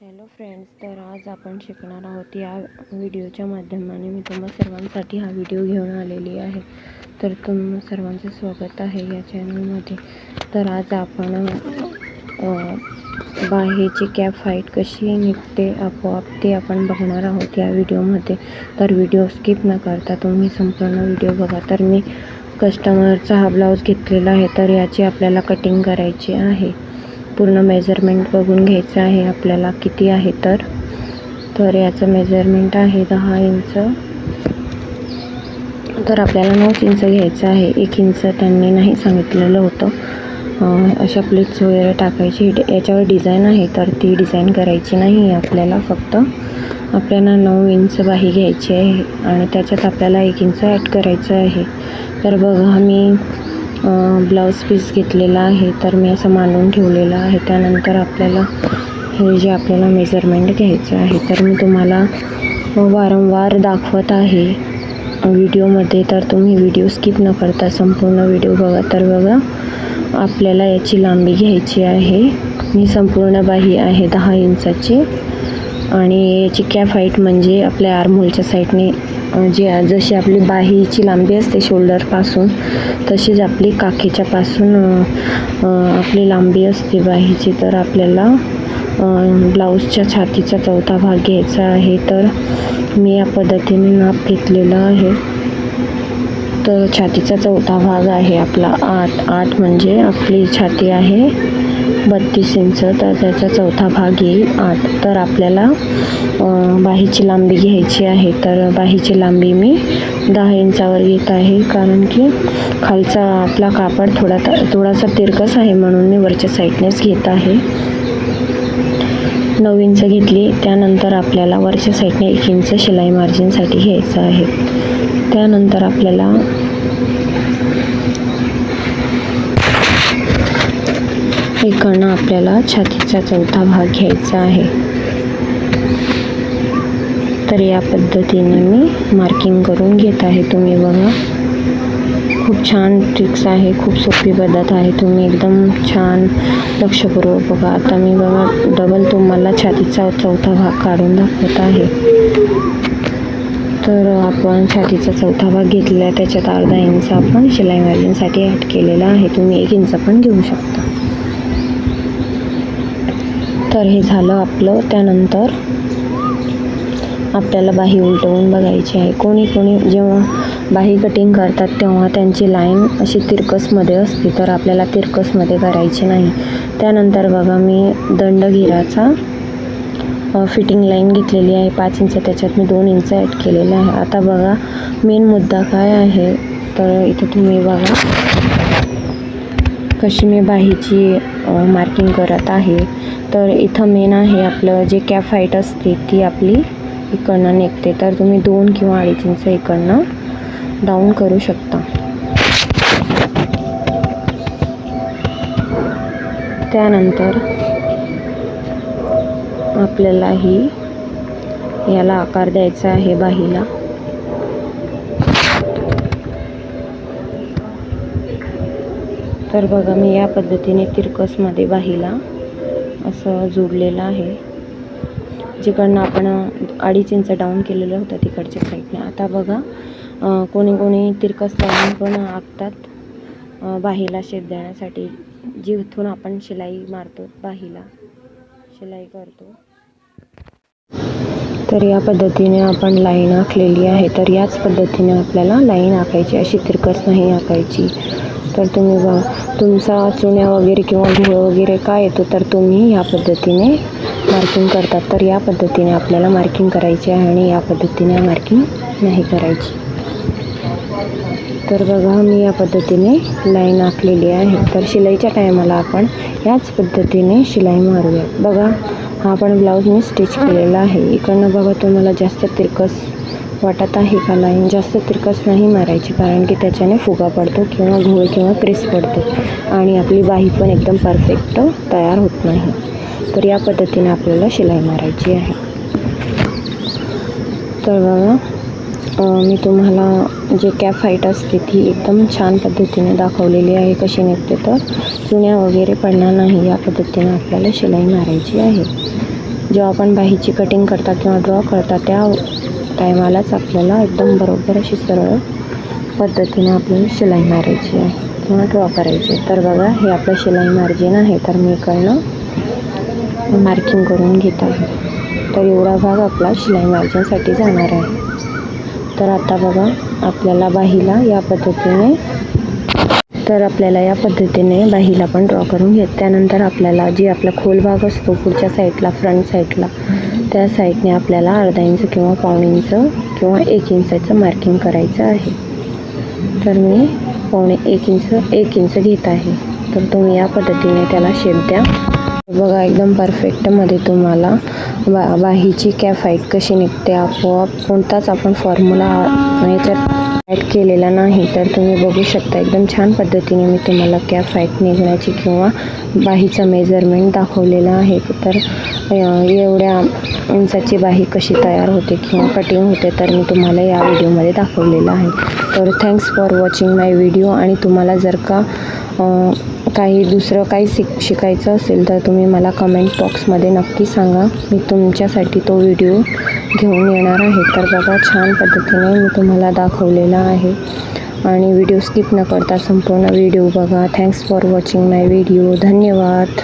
Hello friends तर आज आपण शिकणार आहोत या व्हिडिओच्या माध्यमाने. मी तुम्हा सर्वांसाठी हा व्हिडिओ घेऊन आलेली आहे. तर तुम सर्वांचं स्वागत आहे या चॅनलमध्ये तर आज आपण बाहेरची कॅप फाईट कशी निघते आपोआप ते आपण बघणार आहोत या व्हिडिओमध्ये. तर व्हिडिओ स्किप न करता तुम्ही संपूर्ण व्हिडिओ बघा. तर मी कस्टमरचा हा ब्लाऊज घेतलेला आहे. तर याची आपल्याला कटिंग करायची आहे. पूर्ण मेजरमेंट बघून घ्यायचं आहे आपल्याला. किती आहे तर? तर याचं मेजरमेंट आहे दहा इंच. तर आपल्याला नऊच इंच घ्यायचं आहे. एक इंच त्यांनी नाही सांगितलेलं होतं. अशा प्लेट्स वगैरे टाकायची. याच्यावर डिझाईन आहे तर ती डिझाईन करायची नाही आपल्याला फक्त. आपल्याला नऊ इंच बाही घ्यायची आहे आणि त्याच्यात आपल्याला एक इंच ॲड करायचं आहे. तर बघा मी ब्लाऊज पीस घेतलेला आहे तर मी असं मांडून ठेवलेलं आहे. त्यानंतर आपल्याला हे जे आपल्याला मेजरमेंट घ्यायचं आहे तर मी तुम्हाला वारंवार दाखवत आहे व्हिडिओमध्ये. तर तुम्ही व्हिडिओ स्किप न करता संपूर्ण व्हिडिओ बघा. तर बघा आपल्याला याची लांबी घ्यायची आहे. ही संपूर्ण बाही आहे दहा इंचाची. आणि याची कॅफ हाईट म्हणजे आपल्या आर्महोलच्या साईडने जे जी जशी आपली बाहीची लांबी असते शोल्डरपासून तशीच आपली काखेच्या पासून आपली लांबी असते बाहीची. तर आपल्याला ब्लाऊजच्या छातीचा चौथा भाग घ्यायचा आहे. तर मी या पद्धतीने नाप घेतलेलं आहे. तर छातीचा चौथा भाग आहे आपला. आठ आठ म्हणजे आपली छाती आहे. बत्तीस इंच तर त्याचा चौथा भाग येईल आठ तर आपल्याला बाहीची लांबी घ्यायची आहे. तर बाहीची लांबी मी दहा इंचावर घेत आहे. कारण की खालचा आपला कापड थोडा थोडासा तिरकस आहे म्हणून मी वरच्या साईडनेच घेत आहे. नऊ इंच घेतली. त्यानंतर आपल्याला वरच्या साईडने एक इंच शिलाई मार्जिनसाठी घ्यायचं आहे. त्यानंतर आपल्याला इकडनं आपल्याला छातीचा चौथा भाग घ्यायचा आहे. तर या पद्धतीने मी मार्किंग करून घेत आहे तुम्ही बघा. खूप छान ट्रिक्स आहे खूप सोपी पद्धत आहे. तुम्ही एकदम छान लक्षपूर्वक बघा. आता मी बघा डबल तुम्हाला छातीचा चौथा भाग काढून दाखवत आहे. तर आपण छातीचा चौथा भाग घेतलेला आहे. त्याच्यात अर्धा इंच आपण शिलाई मार्जिनसाठी ॲड केलेला आहे. तुम्ही एक इंच पण घेऊ शकता. तर हे झालं आपलं. त्यानंतर आपल्याला बाही उलटवून बघायची आहे. कोणी कोणी जेव्हा बाही कटिंग करतात तेव्हा त्यांची लाईन अशी तिरकसमध्ये असते. तर आपल्याला तिरकसमध्ये करायची नाही. त्यानंतर बघा मी दंडगिराचा फिटिंग लाईन घेतलेली आहे. पाच इंच त्याच्यात मी दोन इंच ॲड केलेलं आहे. आता बघा मेन मुद्दा काय आहे? तर इथे तुम्ही बघा कशी मी बाहीची मार्किंग करत आहे. तर इथं मेन आहे आपलं जे कॅप हाईट असते ती आपली इकडनं निघते. तर तुम्ही दोन किंवा अडीच इंच इकडनं डाऊन करू शकता. त्यानंतर आपल्याला ही याला आकार द्यायचा आहे बाहीला. तर बघा मी या पद्धतीने तिरकसमध्ये बाहीला असं जोडलेलं आहे. जिकडनं आपण अडीच इंच डाऊन केलेलं होतं तिकडच्या साईडने आता बघा कोणी कोणी तिरकस लावून पण आखतात बाहेला बाहीला शेप देण्यासाठी. जिथून आपण शिलाई मारतो बाहीला शिलाई करतो. तर या पद्धतीने आपण लाईन आखलेली आहे. तर याच पद्धतीने आपल्याला लाईन आखायची अशी तिरकस नाही आखायची. तर तुम्ही बघा तुमचा चुन्या वगैरे किंवा घोळ वगैरे काय येतो तर तुम्ही या पद्धतीने मार्किंग करतात. तर या पद्धतीने आपल्याला मार्किंग करायची आहे आणि या पद्धतीने मार्किंग नाही करायची. तर बघा मी या पद्धतीने लाईन आखलेली आहे. तर शिलाईच्या टायमाला आपण याच पद्धतीने शिलाई मारूया. बघा हा पण ब्लाऊज मी स्टिच केलेला आहे. इकडनं बघा तुम्हाला जास्त तिरकस वाटत आहे का लाईन जास्त तिरकस नाही मारायची कारण की त्याच्याने फुगा पडतो किंवा घोळ किंवा क्रिस पडतो. आणि आपली बाही पण एकदम परफेक्ट तयार होत नाही. तर या पद्धतीने आपल्याला शिलाई मारायची आहे. तर बघा मी तुम्हाला जे कॅप हाईट असते ती एकदम छान पद्धतीने दाखवलेली आहे कशी निघते तर. चुन्या वगैरे पडणार नाही या पद्धतीने आपल्याला शिलाई मारायची आहे. जेव्हा आपण बाहीची कटिंग करता किंवा ड्रॉ करता त्या टायमालाच आपल्याला एकदम बरोबर अशी सरळ पद्धतीने आपल्याला शिलाई मारायची आहे किंवा ड्रॉ करायची आहे. तर बघा हे आपलं शिलाई मार्जिन आहे तर मी इकडनं मार्किंग करून घेत आहे. तर एवढा भाग आपला शिलाई मार्जिनसाठी जाणार आहे. तर आता बघा आपल्याला बाहीला या पद्धतीने तर आपल्याला या पद्धतीने बाहीला पण ड्रॉ करून घेत. त्यानंतर आपल्याला जी आपला खोल भाग असतो पुढच्या साईडला फ्रंट साईडला त्या साईडने आपल्याला अर्धा इंच किंवा पाऊण इंच किंवा एक इंचाचं मार्किंग करायचं आहे. तर मी पावणे एक इंच एक इंच घेत आहे. तर तुम्ही या पद्धतीने त्याला शेप द्या. बघा एकदम परफेक्टमध्ये तुम्हाला बा बाहीची कॅफ फाईट कशी निघते आपोआप? कोणताच आपण फॉर्म्युला याच्यात ॲड केलेला नाही. तर तुम्ही बघू शकता एकदम छान पद्धतीने मी तुम्हाला कॅफ फाईट निघण्याची किंवा बाहीचं मेजरमेंट दाखवलेलं आहे. तर एवढ्या उंचाची बाही कशी तयार होते किंवा कटिंग होते तर मी तुम्हाला या व्हिडिओमध्ये दाखवलेलं आहे. तर thanks for watching my video आणि तुम्हाला जर का काही दुसरं काही शिक शिकायचं असेल तर तुम्ही मला कमेंट बॉक्समध्ये नक्की सांगा. मी तुमच्यासाठी तो व्हिडिओ घेऊन येणार आहे. तर बघा छान पद्धतीने मी तुम्हाला दाखवलेला आहे. आणि व्हिडिओ स्किप न करता संपूर्ण व्हिडिओ बघा. Thanks for watching my video धन्यवाद.